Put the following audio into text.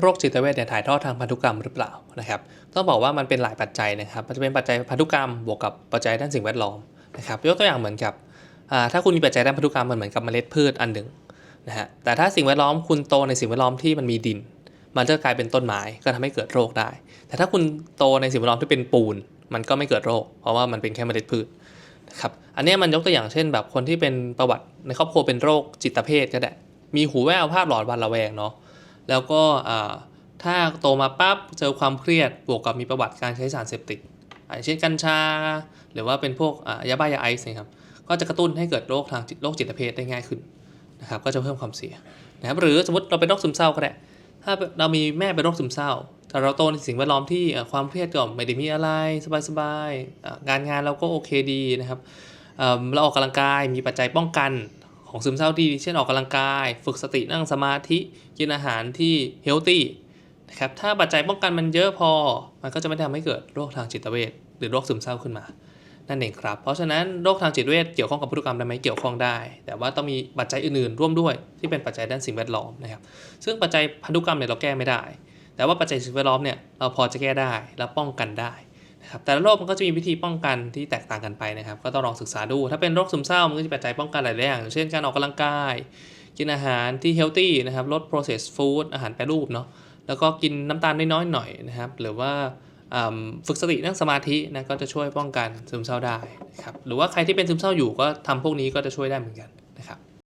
โรคจิตเวชเนี่ยถ่ายทอดทางพันธุกรรมหรือเปล่านะครับต้องบอกว่ามันเป็นหลายปัจจัยนะครับมันจะเป็นปัจจัยพันธุกรรมบวกกับปัจจัยด้านสิ่งแวดล้อมนะครับยกตัวอย่างเหมือนกับถ้าคุณมีปัจจัยด้านพันธุกรรมมันเหมือนกับเมล็ดพืชอันหนึ่งนะฮะแต่ถ้าสิ่งแวดล้อมคุณโตในสิ่งแวดล้อมที่มันมีดิน มันจะกลายเป็นต้นไม้ก็ทำให้เกิดโรคได้ แต่ถ้าคุณโตในสิ่งแวดล้อมที่เป็นปูน มันก็ไม่เกิดโรค เพราะว่ามันเป็นแค่เมล็ดพืชนะครับอันนี้มันยกตัวอย่างเช่นแบบคนที่เป็นประวัติในครอบครัวเป็นโรคจิตเภทก็ได้มีหูแว่วภาพหลอนวันระแวงเนาะ แล้วก็ถ้าโตมาปั๊บเจอความเครียดบวกกับมีประวัติการใช้สารเสพติดอย่างเช่นกัญชา หรือว่าเป็นพวกยาบ้ายาไอซ์นะครับก็จะกระตุ้นให้เกิดโรคทางจิตโรคจิตเภทได้ง่ายขึ้นนะครับก็จะเพิ่มความเสี่ยงนะครับหรือสมมติเราเป็นโรคซึมเศร้าก็ได้ถ้าเรามีแม่เป็นโรคซึมเศร้าแต่เราโตในสิ่งแวดล้อมที่ความเครียดก็ไม่ได้มีอะไรสบายๆงานงานเราก็โอเคดีนะครับเอ่อเราออกกำลังกายมีปัจจัยป้องกัน ของซึมเศร้าที่เช่นออกกำลังกาย ฝึกสตินั่งสมาธิกินอาหารที่เฮลตี้นะครับถ้าปัจจัยป้องกันมันเยอะพอ มันก็จะไม่ทำให้เกิดโรคทางจิตเวชหรือโรคซึมเศร้าขึ้นมา นั่นเองครับ เพราะฉะนั้นโรคทางจิตเวชเกี่ยวข้องกับพันธุกรรมได้ไหมเกี่ยวข้องได้ แต่ว่าต้องมีปัจจัยอื่นๆ ร่วมด้วยที่เป็นปัจจัยด้านสิ่งแวดล้อมนะครับซึ่งปัจจัยพันธุกรรมเนี่ยเราแก้ไม่ได้ แต่ว่าปัจจัยสิ่งแวดล้อมเนี่ยเราพอจะแก้ได้และป้องกันได้ นะครับแต่ละโรคมันก็จะมีวิธีป้องกันที่แตกต่างกันไปนะครับ ก็ต้องลองศึกษาดู ถ้าเป็นโรคซึมเศร้ามันก็จะปัจจัยป้องกันหลายอย่างองเช่นการออกกำลังกาย กินอาหารที่เฮลตี้นะครับลด processed food อาหารแปรรูปเนาะแล้วก็กินน้ำตาลน้อยๆหน่อยนะครับหรือว่าฝึกสตินั่งสมาธินะก็จะช่วยป้องกันซึมเศร้าได้นะครับหรือว่าใครที่เป็นซึมเศร้าอยู่ก็ทำพวกนี้ก็จะช่วยได้เหมือนกันนะครับ